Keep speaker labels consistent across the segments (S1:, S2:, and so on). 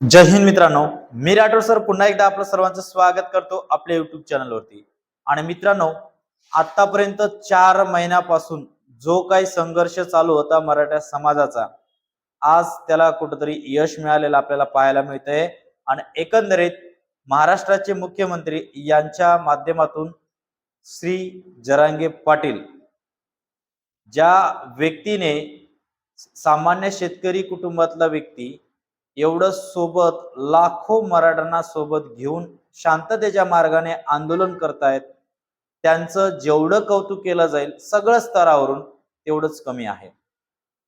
S1: जय हिंद मित्रांनो मी राठोड सर. पुन्हा एकदा आपलं सर्वांचं स्वागत करतो आपल्या युट्यूब चॅनलवरती आणि मित्रांनो आतापर्यंत चार महिन्यापासून जो काही संघर्ष चालू होता मराठा समाजाचा आज त्याला कुठंतरी यश मिळालेलं आपल्याला पाहायला मिळतंय. आणि एकंदरीत महाराष्ट्राचे मुख्यमंत्री यांच्या माध्यमातून श्री जरांगे पाटील ज्या व्यक्तीने सामान्य शेतकरी कुटुंबातला व्यक्ती एवढं सोबत लाखो मराठ्यांना सोबत घेऊन शांततेच्या मार्गाने आंदोलन करतायत. त्यांचं जेवढं कौतुक केलं जाईल सगळं स्तरावरून तेवढंच कमी आहे.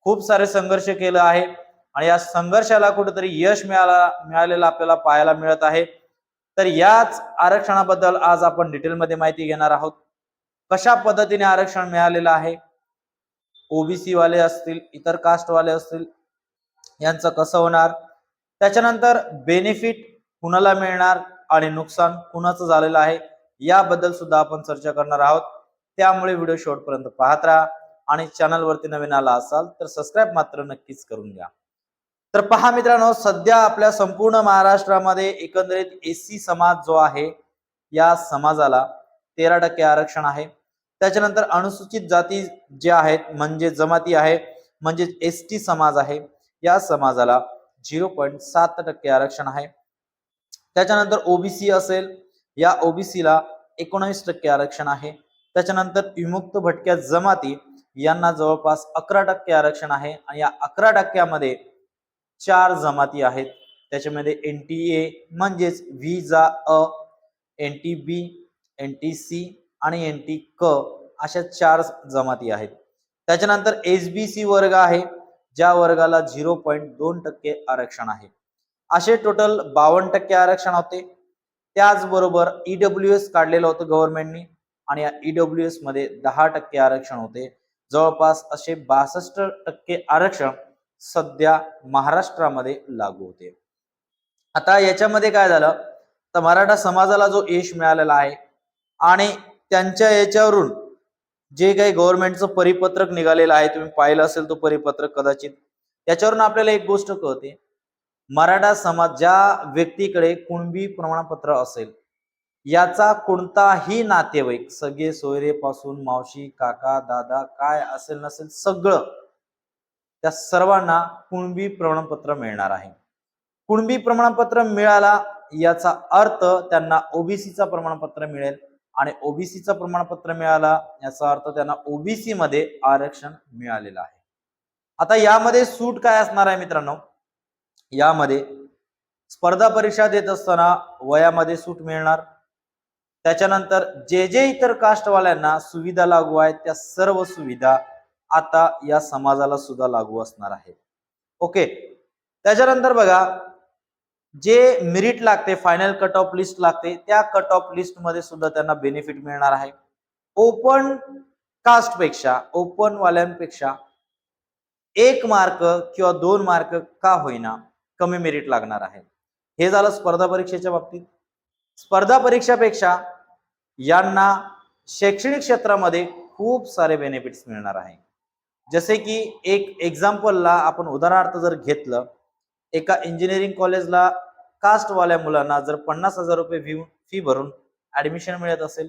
S1: खूप सारे संघर्ष केलं आहे आणि या संघर्षाला कुठेतरी यश मिळाला मिळालेलं आपल्याला पाहायला मिळत आहे. तर याच आरक्षणाबद्दल आज आपण डिटेलमध्ये माहिती घेणार आहोत. कशा पद्धतीने आरक्षण मिळालेलं आहे? ओबीसी वाले असतील इतर कास्टवाले असतील यांचं कसं होणार? त्याच्यानंतर बेनिफिट कुणाला मिळणार आणि नुकसान कुणाचं झालेलं आहे याबद्दल सुद्धा आपण चर्चा करणार आहोत. त्यामुळे व्हिडिओ शेवटपर्यंत पाहत राहा. आणि चॅनलवरती नवीन आला असाल तर सबस्क्राईब मात्र नक्कीच करून घ्या. तर पहा मित्रांनो सध्या आपल्या संपूर्ण महाराष्ट्रामध्ये एकंदरीत एसी समाज जो आहे या समाजाला तेरा टक्के आरक्षण आहे. त्याच्यानंतर अनुसूचित जाती जे आहेत म्हणजे जमाती आहे म्हणजे एस टी समाज आहे या समाजाला झिरो पॉईंट सात टक्के आरक्षण आहे. त्याच्यानंतर ओबीसी असेल या ओबीसीला एकोणावीस टक्के आरक्षण आहे. त्याच्यानंतर विमुक्त भटक्या जमाती यांना जवळपास अकरा टक्के आरक्षण आहे आणि या अकरा टक्क्यामध्ये चार जमाती आहेत. त्याच्यामध्ये एन टी ए म्हणजेच व्हिजा अ N T B N T C आणि एन टी क अशा चार जमाती आहेत. त्याच्यानंतर एस बी सी वर्ग आहे. ज्या वर्गाला झिरो पॉईंट दोन टक्के आरक्षण आहे. असे टोटल बावन्न टक्के आरक्षण होते. त्याचबरोबर ईडब्ल्यू एस काढलेलं होतं गव्हर्नमेंटनी आणि या ईडब्ल्यू एसमध्ये दहा टक्के आरक्षण होते. जवळपास असे बासष्ट टक्के आरक्षण सध्या महाराष्ट्रामध्ये लागू होते. आता याच्यामध्ये काय झालं? तर मराठा समाजाला जो यश मिळालेला आहे आणि त्यांच्या याच्यावरून जे काही गव्हर्नमेंटचं परिपत्रक निघालेलं आहे तुम्ही पाहिलं असेल तो परिपत्रक कदाचित. त्याच्यावरून आपल्याला एक गोष्ट कळते. मराठा समाज ज्या व्यक्तीकडे कुणबी प्रमाणपत्र असेल याचा कोणताही नातेवाईक सगळे सोयरे पासून मावशी काका दादा काय असेल नसेल सगळं त्या सर्वांना कुणबी प्रमाणपत्र मिळणार आहे. कुणबी प्रमाणपत्र मिळाला याचा अर्थ त्यांना ओबीसीचा प्रमाणपत्र मिळेल आणि ओबीसीचं प्रमाणपत्र मिळाला याचा अर्थ त्यांना ओबीसी मध्ये आरक्षण मिळालेलं आहे. आता यामध्ये सूट काय असणार आहे मित्रांनो? यामध्ये स्पर्धा परीक्षा देत असताना वयामध्ये सूट मिळणार. त्याच्यानंतर जे जे इतर कास्टवाल्यांना सुविधा लागू आहेत त्या सर्व सुविधा आता या समाजाला सुद्धा लागू असणार आहे. ओके? त्याच्यानंतर बघा जे मेरिट लागते फायनल कट ऑफ लिस्ट लागते त्या कट ऑफ लिस्टमध्ये सुद्धा त्यांना बेनिफिट मिळणार आहे. ओपन कास्टपेक्षा ओपन वाल्यांपेक्षा एक मार्क किंवा दोन मार्क का होईना कमी मेरिट लागणार आहे. हे झालं स्पर्धा परीक्षेच्या बाबतीत. स्पर्धा परीक्षापेक्षा यांना शैक्षणिक क्षेत्रामध्ये खूप सारे बेनिफिट्स मिळणार आहे. जसे की एक एक्झाम्पलला आपण उदाहरणार्थ जर घेतलं एका इंजिनिअरिंग कॉलेजला कास्टवाल्या मुलांना जर पन्नास हजार रुपये फी फी भरून ऍडमिशन मिळत असेल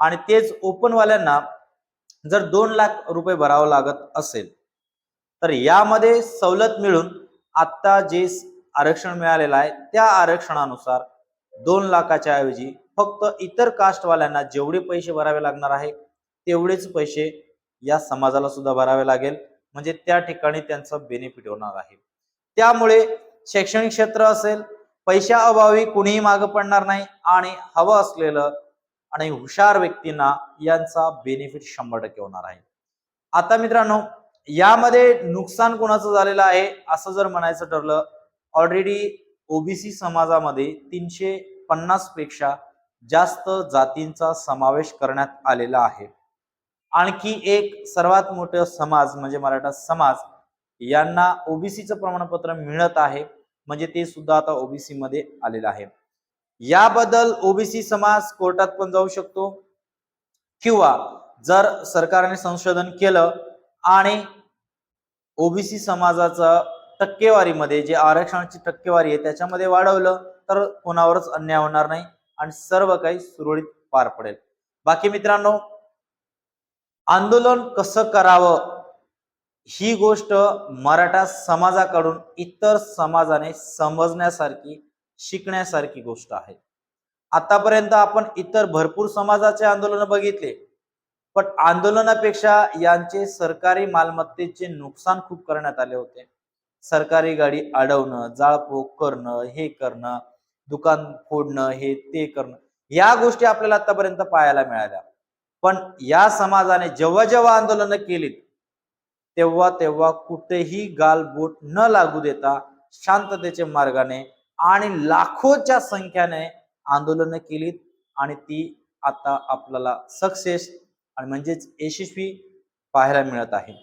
S1: आणि तेच ओपनवाल्यांना जर दोन लाख रुपये भरावं लागत असेल तर यामध्ये सवलत मिळून आता जे आरक्षण मिळालेलं आहे त्या आरक्षणानुसार दोन लाखाच्या ऐवजी फक्त इतर कास्टवाल्यांना जेवढे पैसे भरावे लागणार आहे तेवढेच पैसे या समाजाला सुद्धा भरावे लागेल. म्हणजे त्या ठिकाणी त्यांचं बेनिफिट होणार आहे. त्यामुळे शैक्षणिक क्षेत्र असेल पैशा अभावी कुणीही मागं पडणार नाही आणि हवं असलेलं आणि हुशार व्यक्तींना यांचा बेनिफिट शंभर टक्के होणार आहे. आता मित्रांनो यामध्ये नुकसान कोणाचं झालेलं आहे असं जर म्हणायचं ठरलं ऑलरेडी ओबीसी समाजामध्ये तीनशे पन्नासपेक्षा जास्त जातींचा समावेश करण्यात आलेला आहे. आणखी एक सर्वात मोठं समाज म्हणजे मराठा समाज यांना ओबीसीचं प्रमाणपत्र मिळत आहे. म्हणजे ते सुद्धा आता ओबीसी मध्ये आलेलं आहे. याबद्दल ओबीसी समाज कोर्टात पण जाऊ शकतो. किंवा जर सरकारने संशोधन केलं आणि ओबीसी समाजाचं टक्केवारीमध्ये जे आरक्षणाची टक्केवारी आहे त्याच्यामध्ये वाढवलं तर कोणावरच अन्याय होणार नाही आणि सर्व काही सुरळीत पार पडेल. बाकी मित्रांनो आंदोलन कसं करावं ही गोष्ट मराठा समाजाकडून इतर समाजाने समजण्यासारखी शिकण्यासारखी गोष्ट आहे. आतापर्यंत आपण इतर भरपूर समाजाचे आंदोलन बघितले पण आंदोलनापेक्षा यांचे सरकारी मालमत्तेचे नुकसान खूप करण्यात आले होते. सरकारी गाडी अडवणं जाळपोक करणं हे करणं दुकान फोडणं हे ते करणं या गोष्टी आपल्याला आतापर्यंत पाहायला मिळाल्या. पण या समाजाने जेव्हा जेव्हा आंदोलनं केलीत तेव्हा तेव्हा कुठेही गालबोट न लागू देता शांततेच्या मार्गाने आणि लाखोच्या संख्याने आंदोलनं केलीत आणि ती आता आपल्याला सक्सेस आणि म्हणजेच यशस्वी पाहायला मिळत आहे.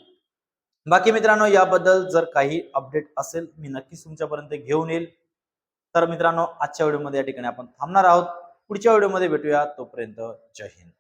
S1: बाकी मित्रांनो याबद्दल जर काही अपडेट असेल मी नक्कीच तुमच्यापर्यंत घेऊन येईल. तर मित्रांनो आजच्या व्हिडिओमध्ये या ठिकाणी आपण थांबणार आहोत. पुढच्या व्हिडिओमध्ये भेटूया. तोपर्यंत जय हिंद.